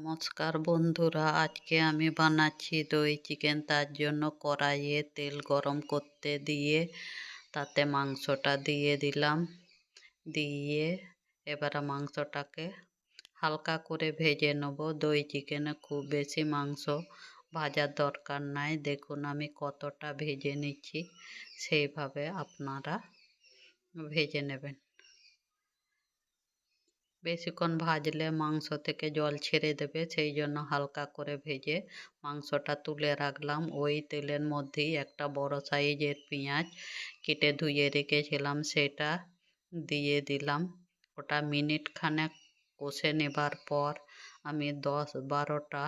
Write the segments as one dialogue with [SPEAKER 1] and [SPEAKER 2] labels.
[SPEAKER 1] নমস্কার বন্ধুরা, আজকে আমি বানাচ্ছি দই চিকেন তার জন্য কড়াইয়ে তেল গরম করতে দিয়ে তাতে মাংসটা দিয়ে দিলাম। দিয়ে এবারে মাংসটাকে হালকা করে ভেজে নেব। দই চিকেনে খুব বেশি মাংস ভাজার দরকার নাই। দেখুন আমি কতটা ভেজে নিচ্ছি, সেইভাবে আপনারা ভেজে নেবেন। বেশিক্ষণ ভাজলে মাংস থেকে জল ছেড়ে দেবে, সেই জন্য হালকা করে ভেজে মাংসটা তুলে রাখলাম। ওই তেলের মধ্যেই একটা বড় সাইজের পেঁয়াজ কেটে ধুয়ে রেখেছিলাম, সেটা দিয়ে দিলাম। ওটা মিনিট খানেক কষে নেবার পর আমি দশ বারোটা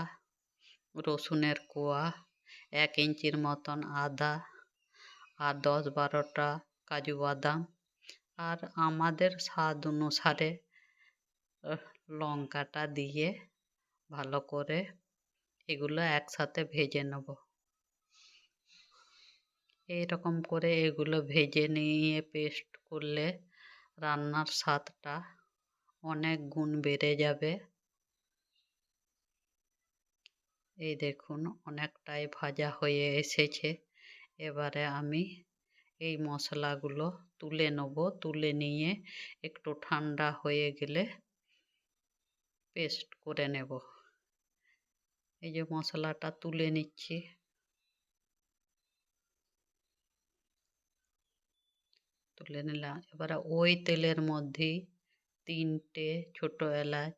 [SPEAKER 1] রসুনের কোয়া, এক ইঞ্চির মতন আদা আর দশ বারোটা কাজু বাদাম। আর আমাদের স্বাদ অনুসারে লঙ্কাটা দিয়ে ভালো করে এগুলো একসাথে ভেজে নেব। এইরকম করে এগুলো ভেজে নিয়ে পেস্ট করলে রান্নার স্বাদটা অনেক গুণ বেড়ে যাবে। এই দেখুন অনেকটাই ভাজা হয়ে এসেছে। এবারে আমি এই মশলাগুলো তুলে নেব। তুলে নিয়ে একটু ঠান্ডা হয়ে গেলে পেস্ট করে নেব। এই যে মশলাটা তুলে নিচ্ছি। তুলে নিলাম। এবারে ওই তেলের মধ্যেই তিনটে ছোট এলাচ,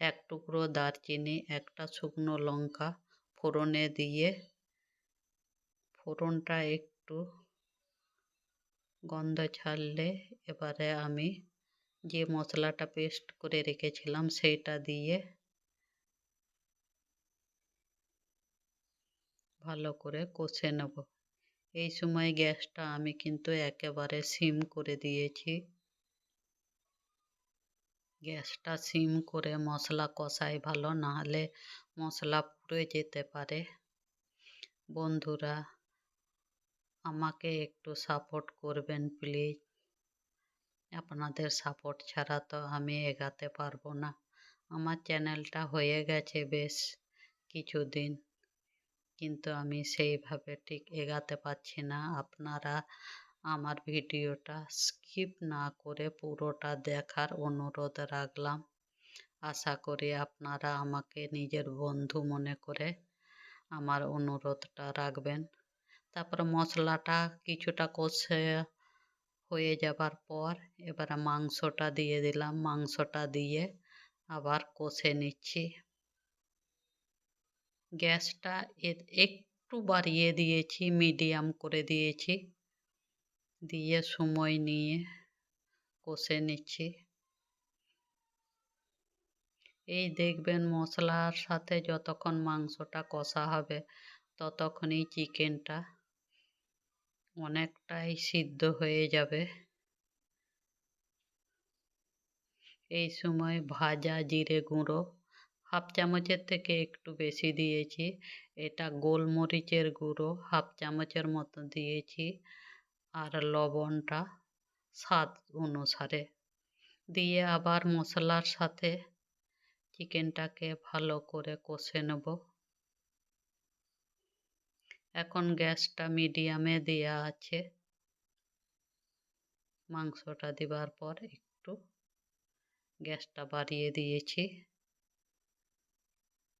[SPEAKER 1] এক টুকরো দারচিনি, একটা শুকনো লঙ্কা ফোড়নে দিয়ে, ফোড়নটা একটু গন্ধ ছাড়লে এবারে আমি যে মশলাটা পেস্ট করে রেখেছিলাম সেইটা দিয়ে ভালো করে কষে নেব। এই সময় গ্যাসটা আমি কিন্তু একেবারে সিম করে দিয়েছি। গ্যাসটা সিম করে মশলা কষাই ভালো, নাহলে মশলা পুড়ে যেতে পারে। বন্ধুরা, আমাকে একটু সাপোর্ট করবেন প্লিজ আপনাদের সাপোর্ট ছাড়া তো আমি এগাতে পারব না। আমার চ্যানেলটা হয়ে গেছে বেশ কিছুদিন, কিন্তু আমি সেইভাবে ঠিক এগাতে পারছি না। আপনারা আমার ভিডিওটা স্কিপ না করে পুরোটা দেখার অনুরোধ রাখলাম। আশা করি আপনারা আমাকে নিজের বন্ধু মনে করে আমার অনুরোধটা রাখবেন। তারপর মশলাটা কিছুটা কষে হয়ে যাবার পর এবারে মাংসটা দিয়ে দিলাম। মাংসটা দিয়ে আবার কষে নিচ্ছি। গ্যাসটা একটু বাড়িয়ে দিয়েছি, মিডিয়াম করে দিয়েছি। দিয়ে সময় নিয়ে কষে নিচ্ছি। এই দেখবেন মশলার সাথে যতক্ষণ মাংসটা কষা হবে, ততক্ষণই চিকেনটা অনেকটাই সিদ্ধ হয়ে যাবে। এই সময় ভাজা জিরে গুঁড়ো হাফ চামচের থেকে একটু বেশি দিয়েছি। এটা গোলমরিচের গুঁড়ো হাফ চামচের মতো দিয়েছি আর লবণটা স্বাদ অনুসারে। দিয়ে আবার মশলার সাথে চিকেনটাকে ভালো করে কষে নেব। এখন গ্যাসটা মিডিয়ামে দেওয়া আছে। মাংসটা দেবার পর একটু গ্যাসটা বাড়িয়ে দিয়েছি।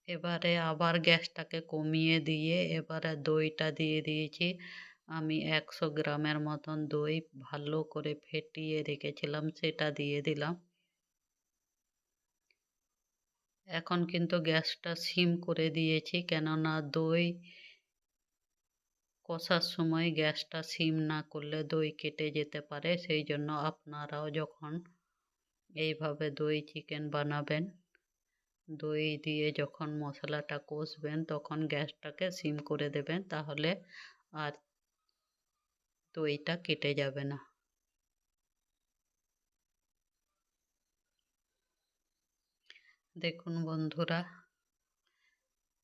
[SPEAKER 1] এবারে আবার গ্যাসটাকে কমিয়ে দিয়ে এবারে দইটা দিয়ে দিয়েছি। আমি একশো গ্রামের মতন দই ভালো করে ফেটিয়ে রেখেছিলাম, সেটা দিয়ে দিলাম। এখন কিন্তু গ্যাসটা সিম করে দিয়েছি, কেননা দই কষার সময় গ্যাসটা সিম না করলে দই কেটে যেতে পারে। সেই জন্য আপনারাও যখন এইভাবে দই চিকেন বানাবেন, দই দিয়ে যখন মশলাটা কষবেন, তখন গ্যাসটাকে সিম করে দেবেন, তাহলে আর দইটা কেটে যাবে না। দেখুন বন্ধুরা,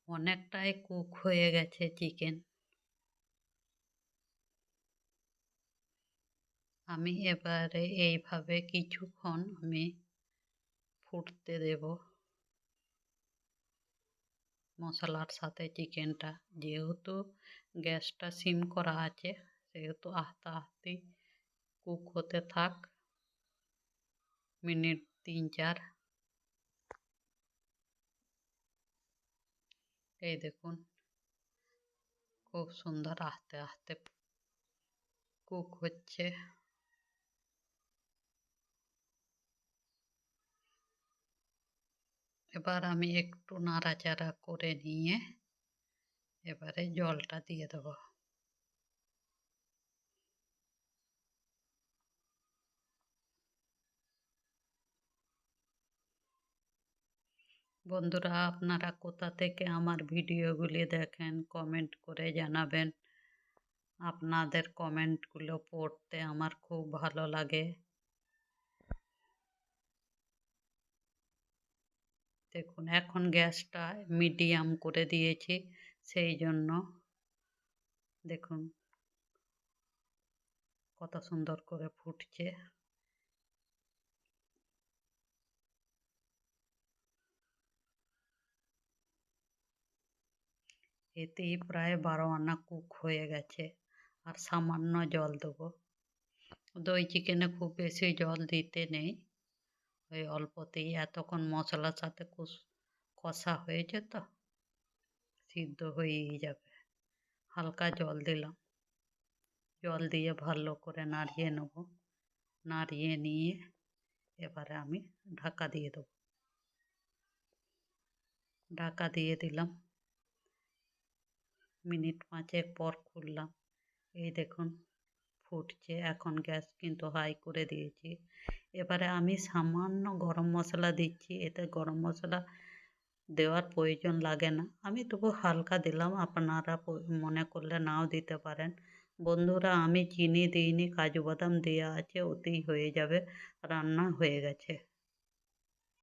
[SPEAKER 1] অনেকটাই কুক হয়ে গেছে চিকেন। আমি এবারে এইভাবে কিছুক্ষণ আমি ফুটতে দেব। মশলার সাথে চিকেনটা। যেহেতু গ্যাসটা সিম করা আছে, সেহেতু আস্তে আস্তে কুক হতে থাক। মিনিট তিন চার। এই দেখুন, খুব সুন্দর আস্তে আস্তে কুক হচ্ছে। এবার আমি একটু নাড়াচাড়া করে নিয়ে এবারে জলটা দিয়ে দেব। বন্ধুরা, আপনারা কোথা থেকে আমার ভিডিওগুলি দেখেন কমেন্ট করে জানাবেন। আপনাদের কমেন্টগুলো পড়তে আমার খুব ভালো লাগে। দেখুন, এখন গ্যাসটা মিডিয়াম করে দিয়েছি, সেই জন্য দেখুন কত সুন্দর করে ফুটছে। এতেই প্রায় বারো আনা কুক হয়ে গেছে, আর সামান্য জল দেবো। দই চিকেনে খুব বেশি জল দিতে নেই। ওই অল্পতেই এতক্ষণ মশলার সাথে কষা হয়েছে তো সিদ্ধ হয়েই যাবে। হালকা জল দিলাম। জল দিয়ে ভালো করে নাড়িয়ে নেব। নাড়িয়ে নিয়ে এবারে আমি ঢাকা দিয়ে দেবো। ঢাকা দিয়ে দিলাম। মিনিট পাঁচেক পর খুললাম। এই দেখুন ফুটছে, এখন গ্যাস কিন্তু হাই করে দিয়েছি। এবারে আমি সামান্য গরম মশলা দিচ্ছি, এতে গরম মশলা দেওয়ার প্রয়োজন লাগে না। আমি তবু হালকা দিলাম, আপনারা মনে করলে নাও দিতে পারেন। বন্ধুরা, আমি চিনি দিইনি, কাজু বাদাম দেওয়া আছে, ওতেই হয়ে যাবে, রান্না হয়ে গেছে।